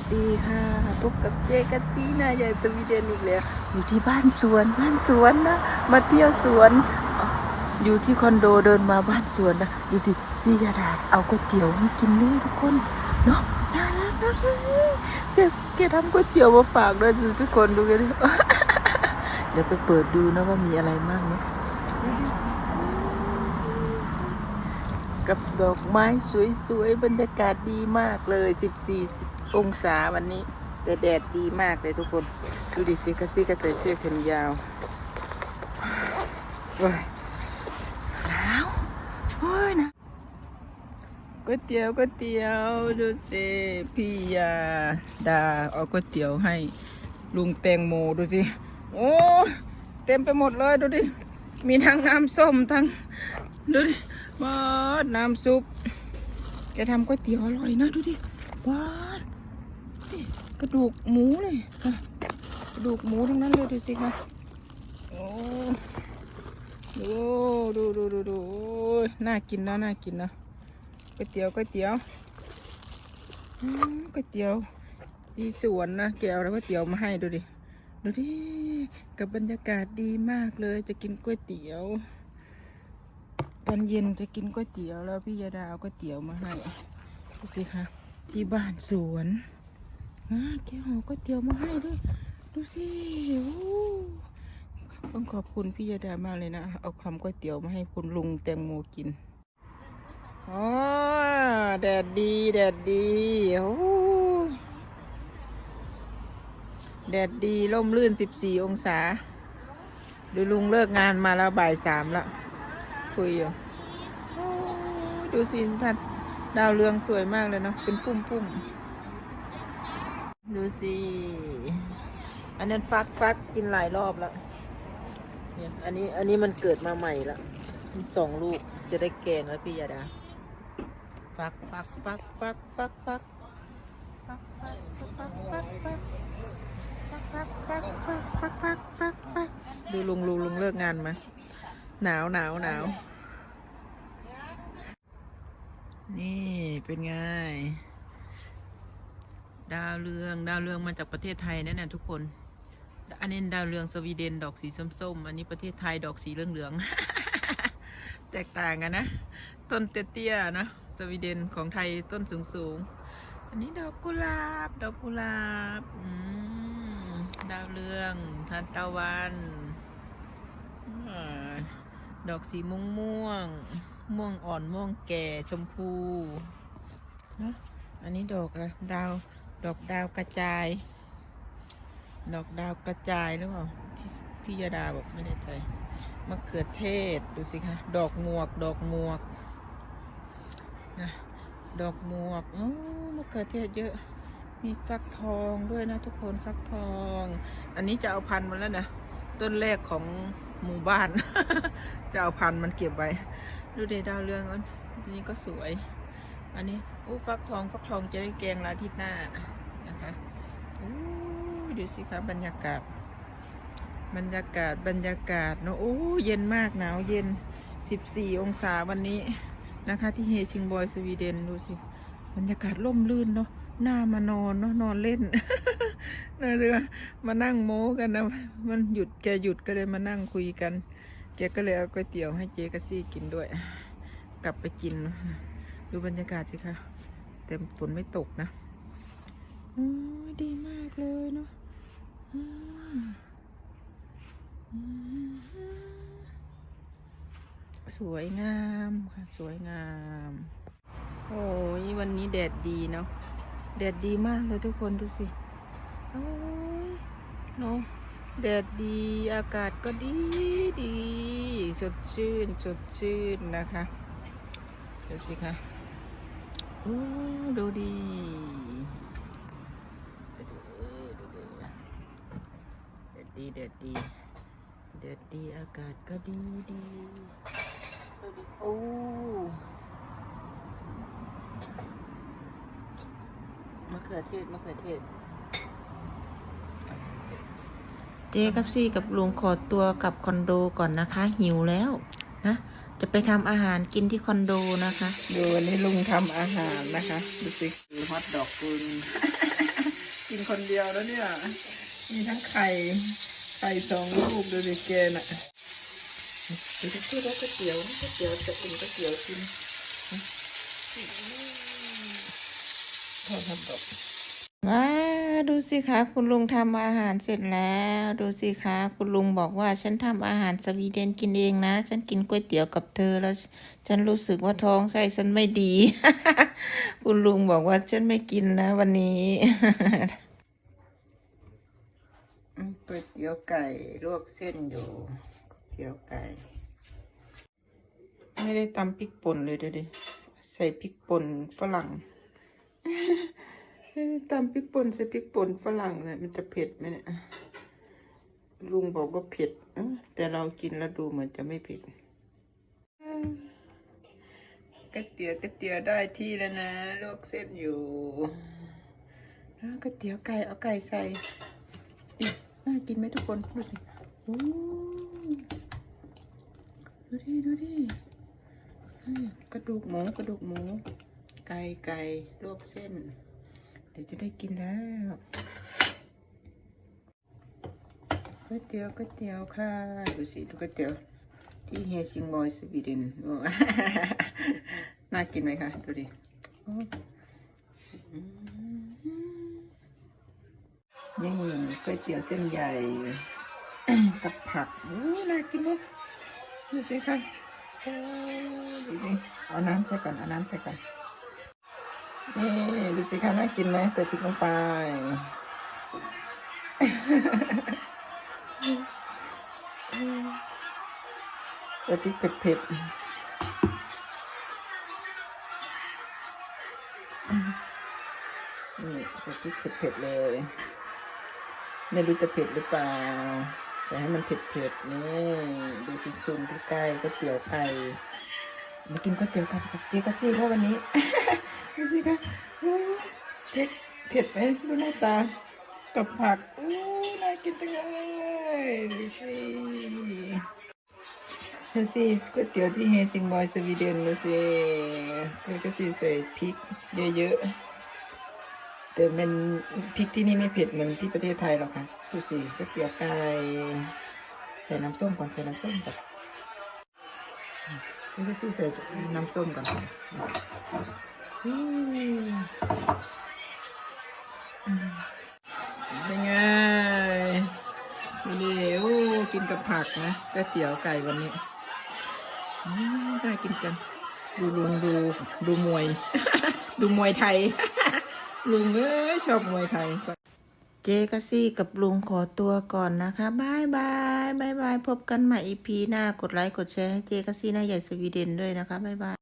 ัสดีค่ะพบกับเจกัตตีนายายสวีเดนอีกแล้ว อยู่ที่บ้านสวนบ้านสวนนะ มาเที่ยวสวน อยู่ที่คอนโดเดินมาบ้านสวนนะดูสิพี่ยาดาเอาก๋วยเตี๋ยวให้กินด้วยทุกคนเนาะน่ารักมากเลยแกแกทำก๋วยเตี๋ยวมาฝากด้วยทุกคนดูกันเดี๋ยวไปเปิดดูนะว่ามีอะไรบ้างเนาะ กับดอกไม้สวยๆ บรรยากาศดีมากเลย 14 องศาวันนี้ แต่แดดดีมากเลยทุกคน ดูดิจิกซี่ก็ใส่เสื้อแขนยาวว้ายหนาวโอ้ยนะก๋วยเตี๋ยวก๋วยเตี๋ยวดูสิพี่ยาดาเอาก๋วยเตี๋ยวให้ลุงแตงโมดูสิ โอ้เต็มไปหมดเลยดูดิ มีทั้งน้ำส้มทั้งดูดิ บาดน้ำซุป แกทำก๋วยเตี๋ยวอร่อยนะ ดูดิบาดนี่กระดูกหมูเลยกระดูกหมูทั้งนั้นเลยดูสิคะโอ้ดูดูดูดูดูน่ากินนะน่ากินนะก๋วยเตี๋ยวก๋วยเตี๋ยวก๋วยเตี๋ยวที่สวนนะแกเอาแล้วก๋วยเตี๋ยวมาให้ดูดิดูดิกับบรรยากาศดีมากเลยจะกินก๋วยเตี๋ยว ตอนเย็นจะกินก๋วยเตี๋ยวแล้วพี่ยาดาเอาก๋วยเตี๋ยวมาให้ดูสิคะที่บ้านสวนอ่าแกห่อก๋วยเตี๋ยวมาให้ด้วยดูสิโอ้ต้องขอบคุณพี่ยาดามากเลยนะ เอาคำก๋วยเตี๋ยวมาให้คุณลุงแตงโมกินอ๋อแดดดีแดดดีโอ้แดดดีร่มรื่น 14 องศา ดูลุงเลิกงานมาแล้วบ่ายสามแล้ว คุยอยู่ดูสิพัดดาวเรืองสวยมากเลยเนาะเป็นปุ่มปุ่มๆดูสิ อันนั้นฟักฟักกินหลายรอบแล้วเนี่ยอันนี้อันนี้มันเกิดมาใหม่ละมีสองลูกจะได้แกงแล้วพี่ยาดาฟักฟักฟักฟักฟักฟักฟักฟักฟักฟักฟักฟักฟักฟักฟักฟักฟักฟักดูลุงลุงลุงเลิกงานมา หนาวหนาวหนาวนี่เป็นไง ดาวเรืองดาวเรืองมาจากประเทศไทยนั่น่ะทุกคน อันนี้ดาวเรืองสวีเดนดอกสีส้มๆ อันนี้ประเทศไทยดอกสีเหลืองๆ แตกต่างกันนะ ต้นเตี้ยๆนะสวีเดนของไทยต้นสูงๆ อันนี้ดอกกุหลาบ ดอกกุหลาบอืมดาวเรืองทานตะวัน ดอกสีม่วงม่วง ม่วงอ่อนม่วงแก่ชมพูนะอันนี้ดอกอะไรดาว ดอกดาวกระจาย ดอกดาวกระจายหรือเปล่าที่พี่ยาดาบอกไม่แน่ใจมะเขือเทศดูสิคะดอกหมวก ดอกหมวกนะดอกหมวกโอ้มะเขือเทศเยอะ มีฟักทองด้วยนะทุกคนฟักทอง อันนี้จะเอาพันมาแล้วนะ ต้นแรกของหมู่บ้าน จะเอาพันธุ์มันเก็บไว้ ดูเดดาวเรืองอันนี้ก็สวย อันนี้อู้ฟักทองฟักทองจะได้แกงลาทิตหน้านะคะอู้ดูสิคะบรรยากาศ บรรยากาศบรรยากาศเนอะโอ้เย็นมากหนาวเย็น 14 องศาวันนี้นะคะ ที่เฮชิงบอยสวีเดนดูสิบรรยากาศร่มรื่นเนาะ หน้ามานอนเนาะนอนเล่นนะเรือมานั่งโม้กันนะมันหยุดแกหยุดก็เลยมานั่งคุยกัน แกก็เลยเอาก๋วยเตี๋ยวให้เจกะซี่กินด้วย กลับไปกิน ดูบรรยากาศสิคะแต่ฝนไม่ตกนะโอ้ดีมากเลยเนาะสวยงามค่ะ สวยงาม โอ้ยวันนี้แดดดีเนาะ แดดดีมากเลยทุกคนดูสิโอ้ยเนาะแดดดีอากาศก็ดีดีสดชื่นสดชื่นนะคะดูสิคะโอ้ดูดีดูดูดูแดดดีแดดดีแดดดีอากาศก็ดีดีโอ้ มะเขือเทศมะเขือเทศ เจกับซี่กับลุงขอตัวกลับคอนโดก่อนนะคะ หิวแล้วนะ จะไปทำอาหารกินที่คอนโดนะคะ ดูวันนี้ลุงทำอาหารนะคะ ดูสิฮอตดอกกุนกินคนเดียวแล้วเนี่ย มีทั้งไข่ ไข่สองลูกดูดิแกน่ะเดี๋ยวจะพูดว่าก๋วยเตี๋ยวก๋วยเตี๋ยวจะเป็นก๋วยเตี๋ยวกิน ทอดทำดอกว้าดูสิคะคุณลุงทำอาหารเสร็จแล้ว ดูสิคะคุณลุงบอกว่าฉันทำอาหารสวีเดนกินเองนะ ฉันกินก๋วยเตี๋ยวกับเธอแล้ว ฉันรู้สึกว่าท้องไส้ฉันไม่ดี คุณลุงบอกว่าฉันไม่กินนะ วันนี้ก๋วยเตี๋ยวไก่ลวกเส้นอยู่ก๋วยเตี๋ยวไก่ ไม่ได้ตำพริกป่นเลยเดี๋ยวดิใส่พริกป่นฝรั่ง ตำพริกป่นใส่พริกป่นฝรั่งเลยมันจะเผ็ดไหมเนี่ยลุงบอกว่าเผ็ดเอ้อแต่เรากินแล้วดูเหมือนจะไม่เผ็ดก๋วยเตี๋ยวก๋วยเตี๋ยวได้ที่แล้วนะลวกเส้นอยู่อ้าวก๋วยเตี๋ยวไก่เอาไก่ใส่อิ๊ะน่ากินไหมทุกคนดูสิโอ้ดูดิดูดิอืมกระดูกหมูกระดูกหมู ไก่ไก่ลวกเส้น เดี๋ยวจะได้กินแล้วก๋วยเตี๋ยวก๋วยเตี๋ยวค่ะดูสิดูก๋วยเตี๋ยวที่เฮซิงบอยสวีเดนโอ้น่ากินไหมคะดูดินี่ก๋วยเตี๋ยวเส้นใหญ่ กับผักอู้น่ากินเลยดูสิคะโอ้ดูดิเอาน้ำใส่ก่อนเอาน้ำใส่ก่อน นี่ดูสิคะน่ากินไหมใส่พริกลงไป ใส่พริกเผ็ดๆนี่ใส่พริกเผ็ดๆเลย ไม่รู้จะเผ็ดหรือเปล่าแต่ให้มันเผ็ดๆนี่ ดูสิซูมใกล้ๆก๋วยเตี๋ยวไก่มากินก๋วยเตี๋ยวกันกับเจ๊กะซี่แล้ววันนี้ ดูสิคะเผ็ดเผ็ดไหมดูหน้าตา กับผักโอ้น่ากินจังเลยดูสิดูสิก๋วยเตี๋ยวที่เฮซิงบอยสวีเดนดูสิเจ๊กะซี่ใส่พริกเยอะๆแต่มันพริกที่นี่ไม่เผ็ดเหมือนที่ประเทศไทยหรอกค่ะดูสิก๋วยเตี๋ยวไก่ใส่น้ำส้มก่อนใส่น้ำส้มก่อนนี่ก็ใส่น้ำส้มก่อน เป็นไงดูดิโอ้กินกับผักนะก๋วยเตี๋ยวไก่วันนี้ได้กินกัน ดูลุงดูดูมวย ดูมวยไทย ลุงเอ้ยชอบมวยไทยเจกซี่กับลุงขอตัวก่อนนะคะบายบายบายบายพบกันใหม่อีพีหน้ากดไลค์กดแชร์ให้เจกซี่หน้าใหญ่สวีเดนด้วยนะคะบายบาย